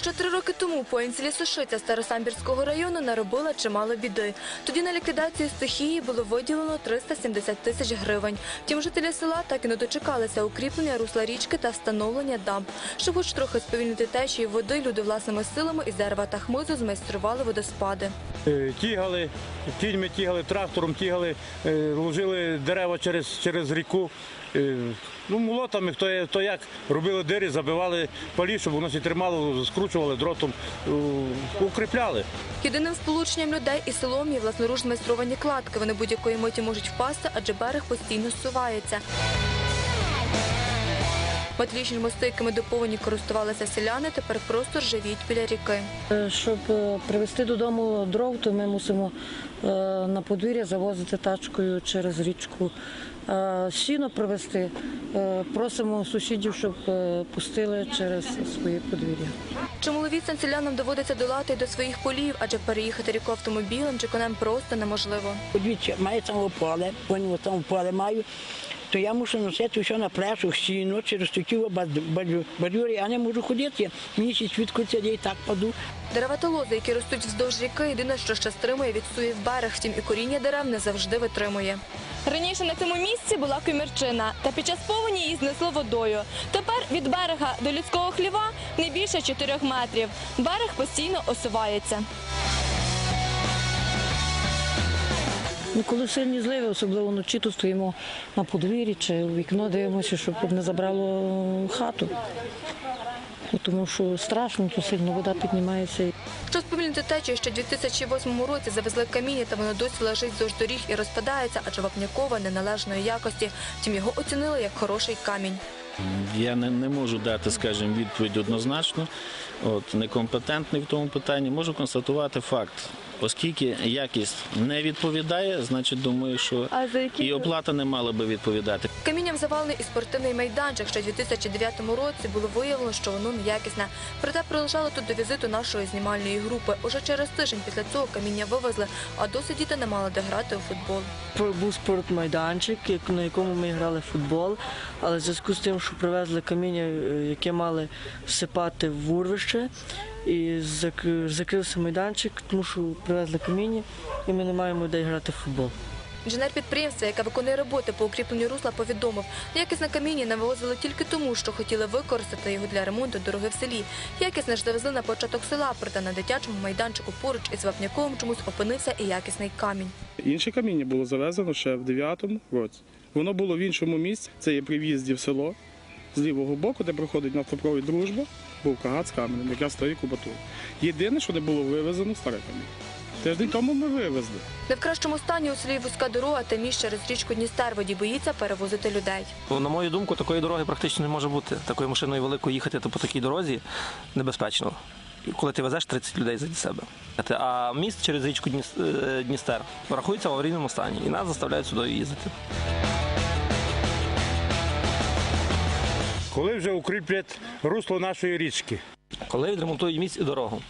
Ще три роки тому поїнь селі Сушиця Старосамбірського району наробила чимало біди. Тоді на ліквідацію стихії було виділено 370 тисяч гривень. Втім, жителі села так і не дочекалися укріплення русла річки та встановлення дамб. Щоб хоч трохи сповільнити течію води, люди власними силами із дерева та хмизу змайстрували водоспади. Е, Тігали, кіньми тігали, трактором тігали, е, ложили дерева через, ріку. Е, Ну, молотами, хто, як, робили дири, забивали палі, щоб воно всі тримало, скручували дротом, е, укріпляли. Єдиним сполученням людей і селом є власноруч майстровані кладки. Вони будь-якої миті можуть впасти, адже берег постійно сувається. Металічні мости, якими доповнені користувалися селяни, тепер просто ржавіють біля ріки. Е, Щоб е, привезти додому дров, то ми мусимо е, на подвір'я завозити тачкою через річку. Сіно привезти. Просимо сусідів, щоб пустили через своє подвір'я. Чималу відстань селянам доводиться долати до своїх полів, адже переїхати ріку автомобілем чи конем просто неможливо. Подивіться, маю там поле, вони там поле маю, то я мушу носити все на плечах, сіно, через такі бадюри, я не можу ходити, ще свідку я і так паду. Дерева та лози, які ростуть вздовж ріки, єдине, що ще стримує від суї в берег, втім і коріння дерев не завжди витримує. Раніше на цьому місці була комірчина, та під час повені її знесло водою. Тепер від берега до людського хліва не більше 4 метрів. Берег постійно осувається. Ну, коли сильні зливи, особливо вночі, то стоїмо на подвір'ї чи в вікно дивимося, щоб не забрало хату. Тому що страшно, то сильно вода піднімається. Щоб сповільнити течію, ще в 2008 році завезли каміння, та воно досі лежить вздовж доріг і розпадається, адже вапнякова неналежної якості. Втім, його оцінили як хороший камінь. Я не, не можу дати, скажімо, відповідь однозначно. От некомпетентний в тому питанні. Можу констатувати факт. Оскільки якість не відповідає, значить думаю, що А за і оплата не мала би відповідати. Камінням завалений і спортивний майданчик. Ще в 2009 році було виявлено, що воно неякісне. Проте прилежало тут до візиту нашої знімальної групи. Уже через тиждень після цього каміння вивезли, а досі діти не мали де грати у футбол. Був спортмайданчик, як- на якому ми грали в футбол, але в зв'язку з тим, що привезли каміння, е, яке мали всипати в урвище, і зак- закрився майданчик, тому що привезли каміння, і ми не маємо де грати в футбол. Інженер підприємства, яке виконує роботи по укріпленню русла, повідомив, якісне каміння не вивозили тільки тому, що хотіли використати його для ремонту дороги в селі. Якісне ж завезли на початок села, проте на дитячому майданчику поруч із Вапняковим чомусь опинився і якісний камінь. Інше каміння було завезено ще в 9-му році. Воно було в іншому місці. Це є при в'їзді в село з лівого боку, де проходить нафтопровід дружба, був кагат з каменем, якраз старий кубатур. Єдине, що не було вивезено, старе каміння. Тиждень тому ми вивезли. Не в кращому стані у селі вузька дорога та міст через річку Дністер водій боїться перевозити людей. Ну, На мою думку, такої дороги практично не може бути. Такою машиною великою їхати по такій дорозі небезпечно. Коли ти везеш 30 людей за себе. А міст через річку е, Дністер рахується в аварійному стані і нас заставляють сюди їздити. Коли вже укріплять русло нашої річки. Коли відремонтують міст і дорогу.